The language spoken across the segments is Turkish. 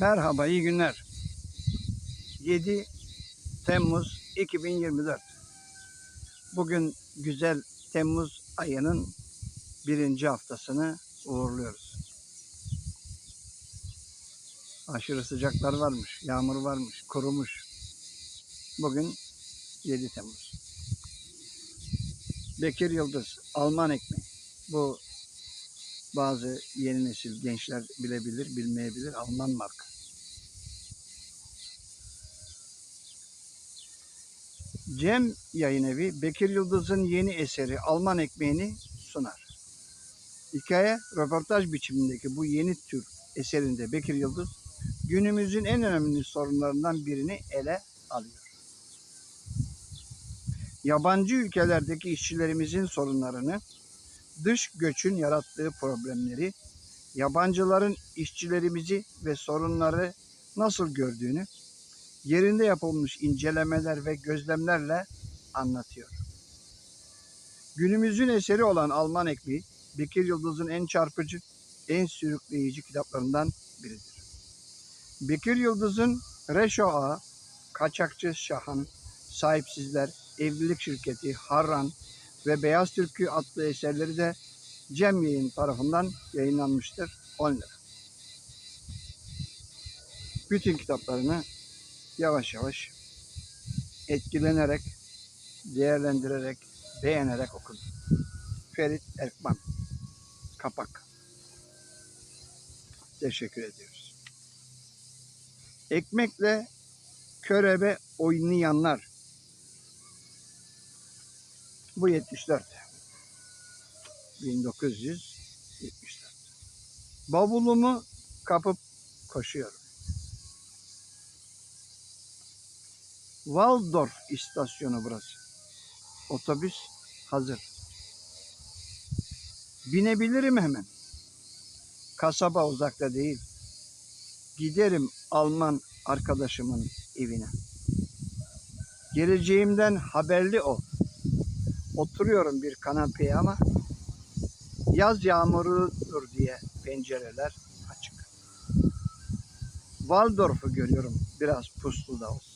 Merhaba, iyi günler. 7 Temmuz 2024. Bugün güzel Temmuz ayının birinci haftasını uğurluyoruz. Aşırı sıcaklar varmış, yağmur varmış, kurumuş. Bugün 7 Temmuz. Bekir Yıldız, Alman ekmeği. Bu bazı yeni nesil gençler bilebilir, bilmeyebilir. Alman marka. Cem Yayın Evi Bekir Yıldız'ın yeni eseri Alman ekmeğini sunar. Hikaye, röportaj biçimindeki bu yeni tür eserinde Bekir Yıldız günümüzün en önemli sorunlarından birini ele alıyor. Yabancı ülkelerdeki işçilerimizin sorunlarını, dış göçün yarattığı problemleri, yabancıların işçilerimizi ve sorunları nasıl gördüğünü yerinde yapılmış incelemeler ve gözlemlerle anlatıyor. Günümüzün eseri olan Alman ekmeği, Bekir Yıldız'ın en çarpıcı, en sürükleyici kitaplarından biridir. Bekir Yıldız'ın Reşo Ağa, Kaçakçı Şahan, Sahipsizler, Evlilik Şirketi, Harran ve Beyaz Türkü adlı eserleri de Cem Yayın tarafından yayınlanmıştır. 10 lira. Bütün kitaplarını yavaş yavaş etkilenerek, değerlendirerek, beğenerek okudum. Ferit Erkman. Kapak. Teşekkür ediyoruz. Ekmekle körebe oynayanlar. Bu 74. 1974. Bavulumu kapıp koşuyorum. Waldorf istasyonu burası. Otobüs hazır. Binebilirim hemen. Kasaba uzakta değil. Giderim Alman arkadaşımın evine. Geleceğimden haberli o. Oturuyorum bir kanepeye ama yaz yağmurudur diye pencereler açık. Waldorf'u görüyorum biraz puslu da olsa.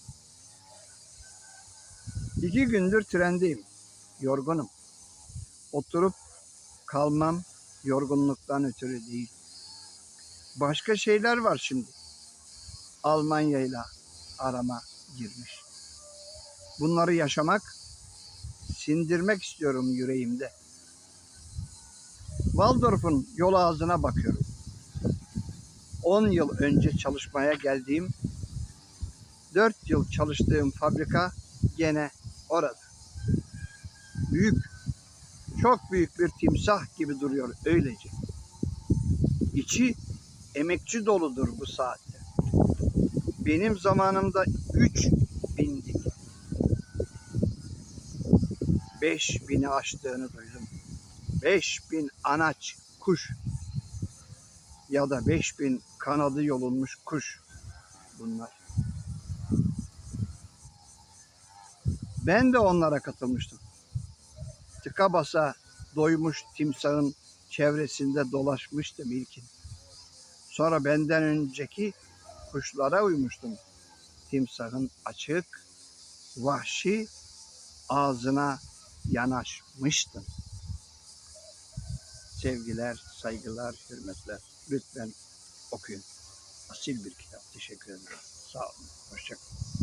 İki gündür trendeyim. Yorgunum. Oturup kalmam yorgunluktan ötürü değil. Başka şeyler var şimdi. Almanya'yla arama girmiş. Bunları yaşamak, sindirmek istiyorum yüreğimde. Waldorf'un yol ağzına bakıyorum. 10 yıl önce çalışmaya geldiğim, 4 yıl çalıştığım fabrika gene orada. Büyük, çok büyük bir timsah gibi duruyor öylece. İçi emekçi doludur bu saatte. Benim zamanımda 3 5000'i aştığını duydum. 5000 anaç kuş ya da 5000 kanadı yolunmuş kuş bunlar. Ben de onlara katılmıştım. Tıka basa doymuş timsahın çevresinde dolaşmıştım ilkin. Sonra benden önceki kuşlara uymuştum. Timsahın açık, vahşi ağzına yanaşmıştım. Sevgiler, saygılar, hürmetler. Lütfen okuyun. Asil bir kitap. Teşekkür ederim. Sağ olun. Hoşçakalın.